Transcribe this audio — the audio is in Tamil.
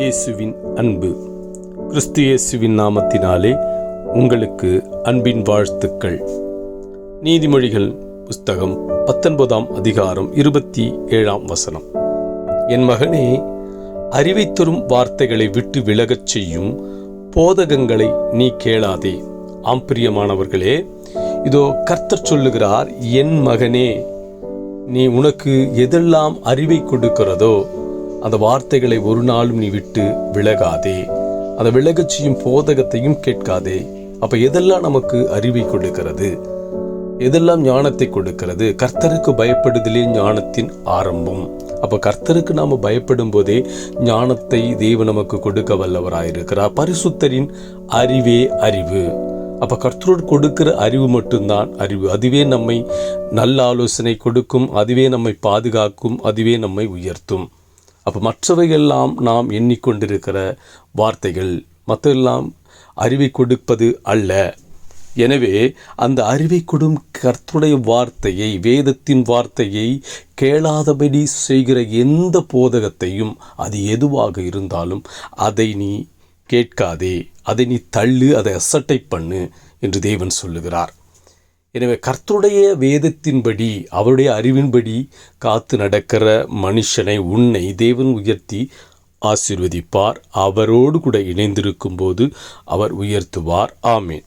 இயேசுவின் அன்பு. கிறிஸ்து இயேசுவின் நாமத்தினாலே உங்களுக்கு அன்பின் வாழ்த்துக்கள். நீதிமொழிகள் புஸ்தகம் பத்தொன்பதாம் அதிகாரம் இருபத்தி ஏழாம் வசனம். என் மகனே அறிவை தரும் வார்த்தைகளை விட்டு விலகச் செய்யும் போதகங்களை நீ கேளாதே. ஆம்பிரியமானவர்களே இதோ கர்த்தர் சொல்லுகிறார் என் மகனே நீ உனக்கு எதெல்லாம் அறிவை கொடுக்கிறதோ அந்த வார்த்தைகளை ஒரு நாளும் நீ விட்டு விலகாதே. அதை விலகச் செய்யும் போதகத்தையும் கேட்காதே. அப்ப எதெல்லாம் நமக்கு அறிவை கொடுக்கிறது? எதெல்லாம் ஞானத்தை கொடுக்கிறது? கர்த்தருக்கு பயப்படுதலே ஞானத்தின் ஆரம்பம். அப்ப கர்த்தருக்கு நாம பயப்படும் போதே ஞானத்தை தேவ நமக்கு கொடுக்க வல்லவராயிருக்கிறார். பரிசுத்தரின் அறிவே அறிவு. அப்ப கர்த்தரோடு கொடுக்கிற அறிவு மட்டும்தான் அறிவு. அதுவே நம்மை நல்ல ஆலோசனை கொடுக்கும் அதுவே நம்மை பாதுகாக்கும் அதுவே நம்மை உயர்த்தும். அப்போ மற்றவையெல்லாம் நாம் எண்ணிக்கொண்டிருக்கிற வார்த்தைகள் மற்றெல்லாம் அறிவை கொடுப்பது அல்ல. எனவே அந்த அறிவை கொடும் கர்த்துடைய வார்த்தையை வேதத்தின் வார்த்தையை கேளாதபடி செய்கிற எந்த போதகத்தையும் அது எதுவாக இருந்தாலும் அதை நீ கேட்காதே அதை நீ தள்ளு அதை அசட்டை பண்ணு என்று தேவன் சொல்லுகிறார். எனவே கர்த்தருடைய வேதத்தின்படி அவருடைய அறிவின்படி காத்து நடக்கிற மனுஷனை உன்னை தேவன் உயர்த்தி ஆசிர்வதிப்பார். அவரோடு கூட இணைந்திருக்கும்போது அவர் உயர்த்துவார். ஆமேன்.